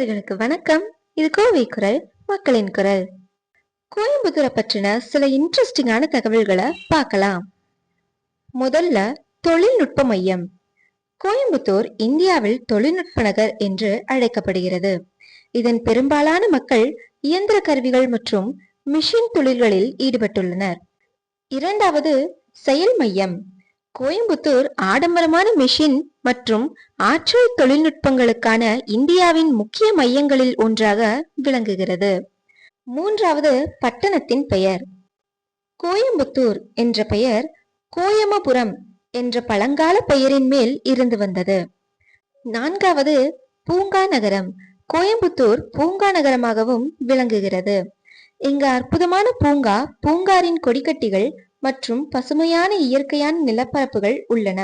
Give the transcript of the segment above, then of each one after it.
நேயர்களுக்கு வணக்கம். இது கோவை குரல் மக்களின் குரல். கோயம்புத்தூரை பற்றின சில இன்ட்ரெஸ்டிங்கான தகவல்களை பார்க்கலாம். முதல்ல தொழில்நுட்ப மையம். கோயம்புத்தூர் இந்தியாவில் தொழில்நுட்ப நகர் என்று அழைக்கப்படுகிறது. இதன் பெரும்பாலான மக்கள் இயந்திர கருவிகள் மற்றும் மிஷின் தொழில்களில் ஈடுபட்டுள்ளனர். இரண்டாவது செயல் மையம். கோயம்புத்தூர் ஆடம்பரமான மிஷின் மற்றும் ஆற்றல் தொழில்நுட்பங்களுக்கான இந்தியாவின் முக்கிய மையங்களில் ஒன்றாக விளங்குகிறது. மூன்றாவது பட்டணத்தின் பெயர். கோயம்புத்தூர் என்ற பெயர் கோயமபுரம் என்ற பழங்கால பெயரின் மேல் இருந்து வந்தது. நான்காவது பூங்கா நகரம். கோயம்புத்தூர் பூங்கா நகரமாகவும் விளங்குகிறது. இங்கு அற்புதமான பூங்கா பூங்காரின் கொடிக்கட்டிகள் மற்றும் பசுமையான இயற்கையான நிலப்பரப்புகள் உள்ளன.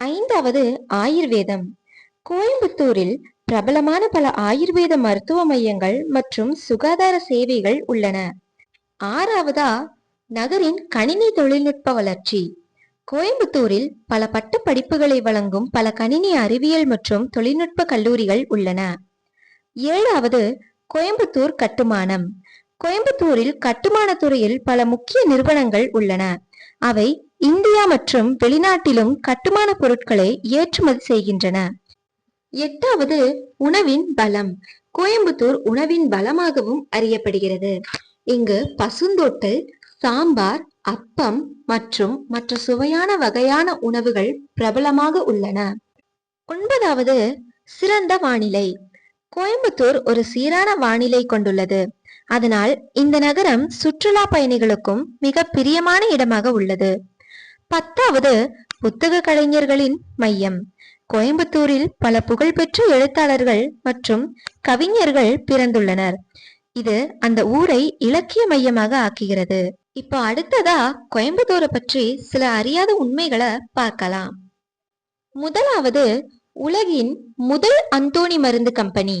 ஐந்தாவது ஆயுர்வேதம். கோயம்புத்தூரில் பிரபலமான பல ஆயுர்வேத மருத்துவ மையங்கள் மற்றும் சுகாதார சேவைகள் உள்ளன. ஆறாவதா நகரின் கணினி தொழில்நுட்ப வளர்ச்சி. கோயம்புத்தூரில் பல பட்ட படிப்புகளை வழங்கும் பல கணினி அறிவியல் மற்றும் தொழில்நுட்ப கல்லூரிகள் உள்ளன. ஏழாவது கோயம்புத்தூர் கட்டுமானம். கோயம்புத்தூரில் கட்டுமான துறையில் பல முக்கிய நிறுவனங்கள் உள்ளன. அவை இந்தியா மற்றும் வெளிநாட்டிலும் கட்டுமான பொருட்களை ஏற்றுமதி செய்கின்றன. எட்டாவது உணவின் பலம். கோயம்புத்தூர் உணவின் பலமாகவும் அறியப்படுகிறது. இங்கு பசுந்தொட்டல் சாம்பார் அப்பம் மற்றும் மற்ற சுவையான வகையான உணவுகள் பிரபலமாக உள்ளன. ஒன்பதாவது சிறந்த வானிலை. கோயம்புத்தூர் ஒரு சீரான வானிலை கொண்டுள்ளது. அதனால் இந்த நகரம் சுற்றுலா பயணிகளுக்கும் மிக பிரியமான இடமாக உள்ளது. பத்தாவது புத்தக கலைஞர்களின் மையம். கோயம்புத்தூரில் பல புகழ்பெற்ற எழுத்தாளர்கள் மற்றும் கவிஞர்கள் பிறந்துள்ளனர். இது அந்த ஊரை இலக்கிய மையமாக ஆக்குகிறது. இப்போ அடுத்ததா கோயம்புத்தூரை பற்றி சில அறியாத உண்மைகளை பார்க்கலாம். முதலாவது உலகின் முதல் அந்தோணி மருந்து கம்பெனி.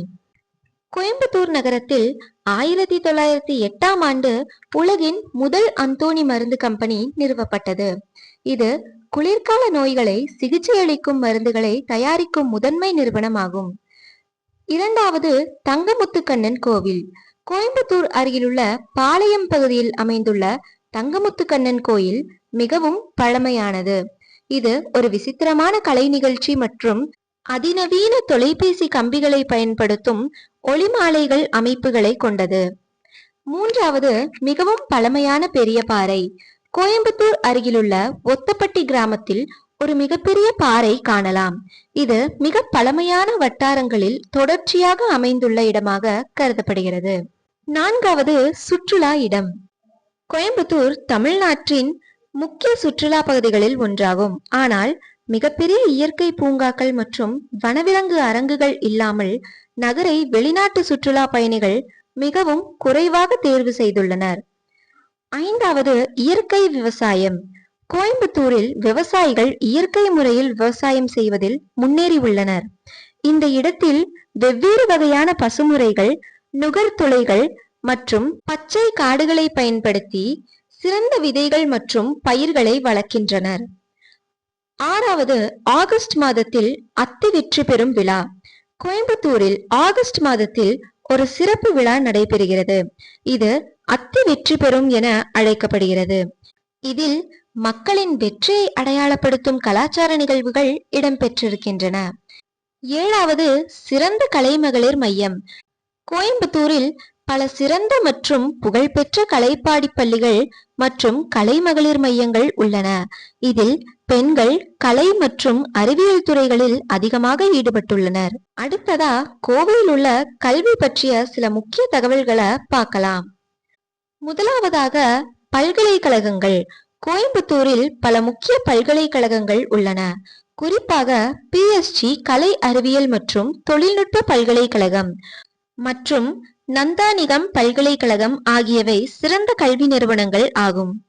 கோயம்புத்தூர் நகரத்தில் ஆயிரத்தி தொள்ளாயிரத்தி எட்டாம் ஆண்டு உலகின் முதல் அந்தோணி மருந்து கம்பெனி நிறுவப்பட்டது. இது குளிர்கால நோய்களை சிகிச்சையளிக்கும் மருந்துகளை தயாரிக்கும் முதன்மை நிறுவனமாகும். இரண்டாவது தங்கமுத்துக்கண்ணன் கோவில். கோயம்புத்தூர் அருகிலுள்ள பாளையம் பகுதியில் அமைந்துள்ள தங்கமுத்துக்கண்ணன் கோயில் மிகவும் பழமையானது. இது ஒரு விசித்திரமான கலை நிகழ்ச்சி மற்றும் அதிநவீன தொலைபேசி கம்பிகளை பயன்படுத்தும் ஒளிமாலைகள் அமைப்புகளை கொண்டது. மூன்றாவது மிகவும் பழமையான பெரிய பாறை. கோயம்புத்தூர் அருகிலுள்ள ஒத்தப்பட்டி கிராமத்தில் ஒரு மிகப்பெரிய பாறை காணலாம். இது மிக பழமையான வட்டாரங்களில் தொடர்ச்சியாக அமைந்துள்ள இடமாக கருதப்படுகிறது. நான்காவது சுற்றுலா இடம். கோயம்புத்தூர் தமிழ்நாட்டின் முக்கிய சுற்றுலா பகுதிகளில் ஒன்றாகும். ஆனால் மிகப்பெரிய இயற்கை பூங்காக்கள் மற்றும் வனவிலங்கு அரங்குகள் இல்லாமல் நகரை வெளிநாட்டு சுற்றுலா பயணிகள் மிகவும் குறைவாக தேர்வு செய்துள்ளனர். ஐந்தாவது இயற்கை விவசாயம். கோயம்புத்தூரில் விவசாயிகள் இயற்கை முறையில் விவசாயம் செய்வதில் முன்னேறி உள்ளனர். இந்த இடத்தில் வெவ்வேறு வகையான பசுமுறைகள் நுகர்துளைகள் மற்றும் பச்சை காடுகளை பயன்படுத்தி சிறந்த விதைகள் மற்றும் பயிர்களை வளர்க்கின்றனர். ஆறாவது ஆகஸ்ட் மாதத்தில் அத்தி வெற்றி பெறும் விழா. கோயம்புத்தூரில் ஆகஸ்ட் மாதத்தில் ஒரு சிறப்பு விழா நடைபெறுகிறது. இது அத்தி வெற்றி பெறும் என அழைக்கப்படுகிறது. இதில் மக்களின் வெற்றியை அடையாளப்படுத்தும் கலாச்சார நிகழ்வுகள் இடம்பெற்றிருக்கின்றன. ஏழாவது சிறந்த கலைமகளிர் மையம். கோயம்புத்தூரில் பல சிறந்த மற்றும் புகழ்பெற்ற கலைப்பாடி பள்ளிகள் மற்றும் கலை மகளிர் மையங்கள் உள்ளன. இதில் பெண்கள் கலை மற்றும் அறிவியல் துறைகளில் அதிகமாக ஈடுபட்டுள்ளனர். அடுத்ததா கோவையில் உள்ள கல்வி பற்றிய சில முக்கிய தகவல்களை பார்க்கலாம். முதலாவதாக பல்கலைக்கழகங்கள். கோயம்புத்தூரில் பல முக்கிய பல்கலைக்கழகங்கள் உள்ளன. குறிப்பாக பிஎஸ்ஜி கலை அறிவியல் மற்றும் தொழில்நுட்ப பல்கலைக்கழகம். மற்றும் நந்தானிகம் பல்கலைக்கழகம் ஆகியவை சிறந்த கல்வி நிறுவனங்கள் ஆகும்.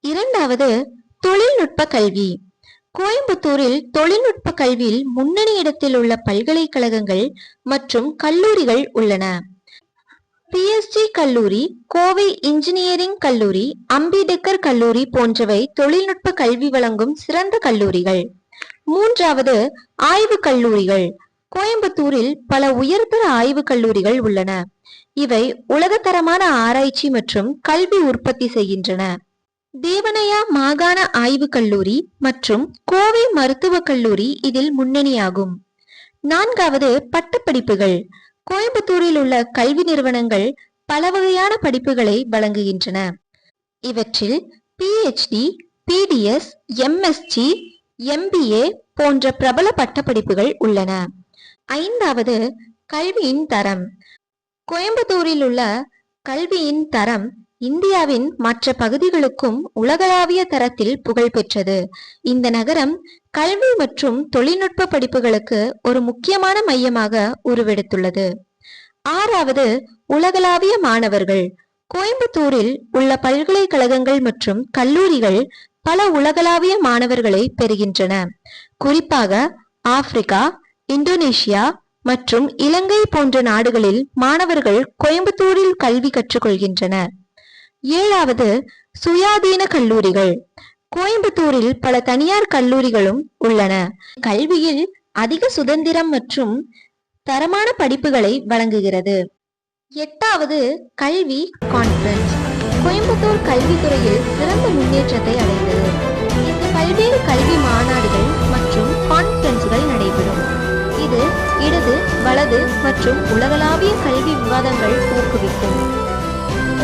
இரண்டாவது தொழில்நுட்ப கல்வி. கோயம்புத்தூரில் தொழில்நுட்ப கல்வியில் முன்னணி இடத்தில் உள்ள பல்கலைக்கழகங்கள் மற்றும் கல்லூரிகள் உள்ளன. பிஎஸ்ஜி கல்லூரி கோவை இன்ஜினியரிங் கல்லூரி அம்பிடெக்கர் கல்லூரி போன்றவை தொழில்நுட்ப கல்வி வழங்கும் சிறந்த கல்லூரிகள். மூன்றாவது ஆய்வு கல்லூரிகள். கோயம்புத்தூரில் பல உயர்தர ஆய்வுக் கல்லூரிகள் உள்ளன. இவை உலகத்தரமான ஆராய்ச்சி மற்றும் கல்வி உற்பத்தி செய்கின்றன. தேவனையா மாகாண ஆய்வுக் கல்லூரி மற்றும் கோவை மருத்துவக் கல்லூரி இதில் முன்னணியாகும். நான்காவது பட்டப்படிப்புகள். கோயம்புத்தூரில் உள்ள கல்வி நிறுவனங்கள் பல வகையான படிப்புகளை வழங்குகின்றன. இவற்றில் பிஹெச்டி பிடிஎஸ் எம்எஸ்சி எம்பிஏ போன்ற பிரபல பட்டப்படிப்புகள் உள்ளன. ஐந்தாவது கல்வியின் தரம். கோயம்புத்தூரில் உள்ள கல்வியின் தரம் இந்தியாவின் மற்ற பகுதிகளுக்கும் உலகளாவிய தரத்தில் புகழ்பெற்றது இந்த நகரம் கல்வி மற்றும் தொழில்நுட்ப படிப்புகளுக்கு ஒரு முக்கியமான மையமாக உருவெடுத்துள்ளது. ஆறாவது உலகளாவிய மாணவர்கள். கோயம்புத்தூரில் உள்ள பல்கலைக்கழகங்கள் மற்றும் கல்லூரிகள் பல உலகளாவிய மாணவர்களை பெறுகின்றன. குறிப்பாக ஆப்பிரிக்கா இந்தோனேஷியா மற்றும் இலங்கை போன்ற நாடுகளில் மாணவர்கள் கோயம்புத்தூரில் கல்வி கற்றுக்கொள்கின்றனர். ஏழாவது சுயாதீன கல்லூரிகள். கோயம்புத்தூரில் பல தனியார் கல்லூரிகளும் உள்ளன. கல்வியில் அதிக சுதந்திரம் மற்றும் தரமான படிப்புகளை வழங்குகிறது. எட்டாவது கல்வி கான்ஃபரன்ஸ் கோயம்புத்தூர் கல்வித்துறையில் சிறந்த முன்னேற்றத்தை அடைந்தது. இந்த பல்வேறு கல்வி மாநாடுகள் மற்றும் கான்ஃபரன்ஸ்கள் நடைபெறும். இது இடது வலது மற்றும் உலகளாவிய கல்வி விவாதங்கள் ஊக்குவிக்கும்.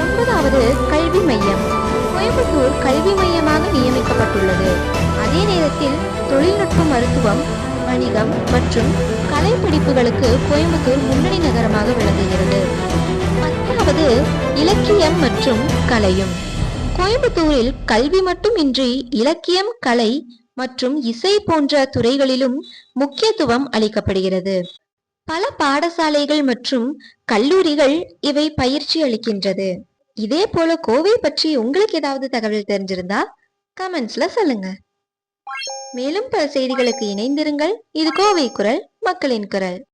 ஒன்பதாவது கல்வி மையம். கோயம்புத்தூர் கல்வி மையமாக நியமிக்கப்பட்டுள்ளது. அதே நேரத்தில் தொழில்நுட்ப மருத்துவம் வணிகம் மற்றும் கலை படிப்புகளுக்கு கோயம்புத்தூர் முன்னணி நகரமாக விளங்குகிறது. பத்தாவது இலக்கியம் மற்றும் கலையும். கோயம்புத்தூரில் கல்வி மட்டுமின்றி இலக்கியம் கலை மற்றும் இசை போன்ற துறைகளிலும் முக்கியத்துவம் அளிக்கப்படுகிறது. பல பாடசாலைகள் மற்றும் கல்லூரிகள் இவை பயிற்சி அளிக்கின்றது. இதே போல கோவை பற்றி உங்களுக்கு ஏதாவது தகவல் தெரிஞ்சிருந்தா கமெண்ட்ஸ்ல சொல்லுங்க. மேலும் பல செய்திகளுக்கு இணைந்திருங்கள். இது கோவை குரல் மக்களின் குரல்.